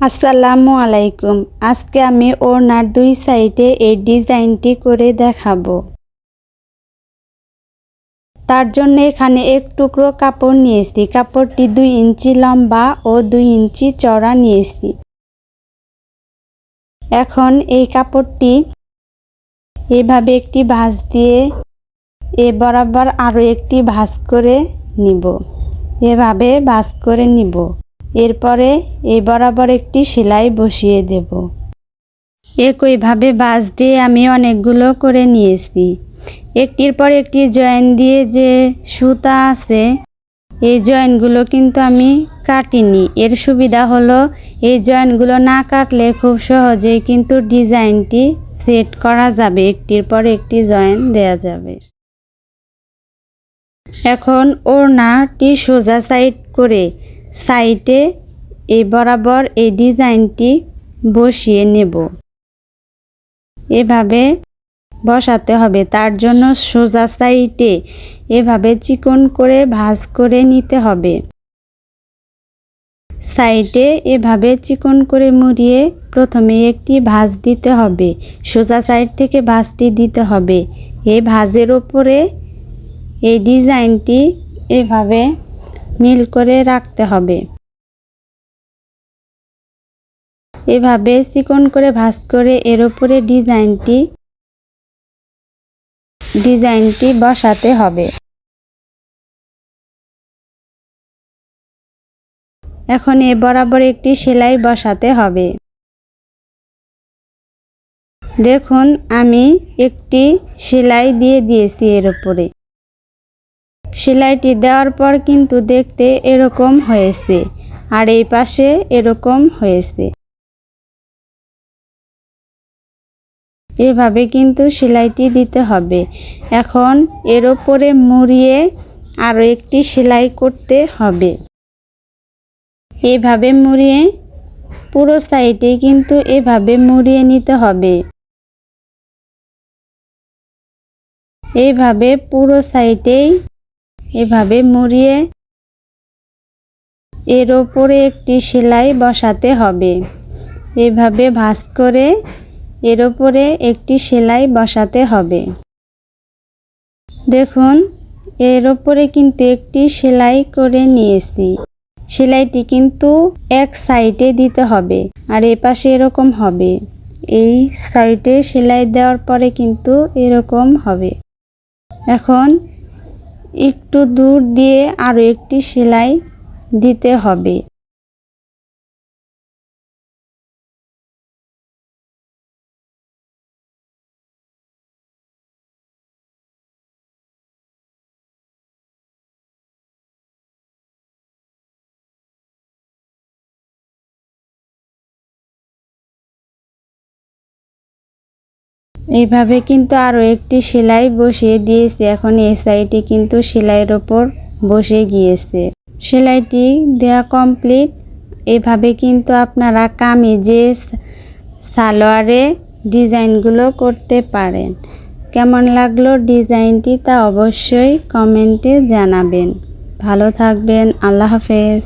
আসসালামু আলাইকুম। আজকে আমি ওড়নার দুই সাইডে এই ডিজাইনটি করে দেখাবো। তার জন্য এখানে এক টুকরো কাপড় নিয়েছি। কাপড়টি দুই ইঞ্চি লম্বা ও দুই ইঞ্চি চড়া নিয়েছি। এখন এই কাপড়টি এভাবে একটি ভাঁজ দিয়ে এ বরাবর আরও একটি ভাঁজ করে নিব। এভাবে ভাঁজ করে নিব। এরপরে এই বরাবর একটি সেলাই বসিয়ে দেব। একইভাবে বাঁশ দিয়ে আমি অনেকগুলো করে নিয়েছি। একটির পর একটি জয়েন দিয়ে যে সুতা আছে, এই জয়েনগুলো কিন্তু আমি কাটিনি। এর সুবিধা হলো, এই জয়েনগুলো না কাটলে খুব সহজেই কিন্তু ডিজাইনটি সেট করা যাবে। একটির পর একটি জয়েন দেয়া যাবে। এখন ওড়নাটি সোজা সাইড করে সাইডে এই বরাবর এই ডিজাইনটি বসিয়ে নেব। এভাবে বসাতে হবে। তার জন্য সোজা সাইডে এভাবে চিকন করে ভাঁজ করে নিতে হবে। সাইডে এভাবে চিকন করে মুড়িয়ে প্রথমে একটি ভাঁজ দিতে হবে। সোজা সাইড থেকে ভাঁজটি দিতে হবে। এই ভাঁজের ওপরে এই ডিজাইনটি এভাবে মিল করে রাখতে হবে। এভাবে চিকন করে ভাঁজ করে এর উপরে ডিজাইনটি ডিজাইনটি বসাতে হবে। এখন এ বরাবর একটি সেলাই বসাতে হবে। দেখুন, আমি একটি সেলাই দিয়ে দিয়েছি এর উপরে। সেলাইটি দেওয়ার পর কিন্তু দেখতে এরকম হয়েছে, আর এই পাশে এরকম হয়েছে। এভাবে কিন্তু সেলাইটি দিতে হবে। এখন এর ওপরে মুড়িয়ে আরও একটি সেলাই করতে হবে। এভাবে মুড়িয়ে পুরো সাইডে কিন্তু এভাবে মুড়িয়ে নিতে হবে। এইভাবে পুরো সাইডেই এভাবে মুড়িয়ে এর ওপরে একটি সেলাই বসাতে হবে। এভাবে ভাঁজ করে এর ওপরে একটি সেলাই বসাতে হবে। দেখুন, এর ওপরে কিন্তু একটি সেলাই করে নিয়েছি। সেলাইটি কিন্তু এক সাইডে দিতে হবে আর এ পাশে এরকম হবে। এই সাইডে সেলাই দেওয়ার পরে কিন্তু এরকম হবে। এখন একটু দূর দিয়ে আরও একটি সেলাই দিতে হবে। এইভাবে কিন্তু আরও একটি সেলাই বসিয়ে দিয়েছি। এখন এই সাইডে কিন্তু সেলাইয়ের ওপর বসে গিয়েছে। সেলাইটি দেয়া কমপ্লিট। এভাবে কিন্তু আপনারা কামিজে সালোয়ারে ডিজাইনগুলো করতে পারেন। কেমন লাগল ডিজাইনটি তা অবশ্যই কমেন্টে জানাবেন। ভালো থাকবেন, আল্লাহ হাফেজ।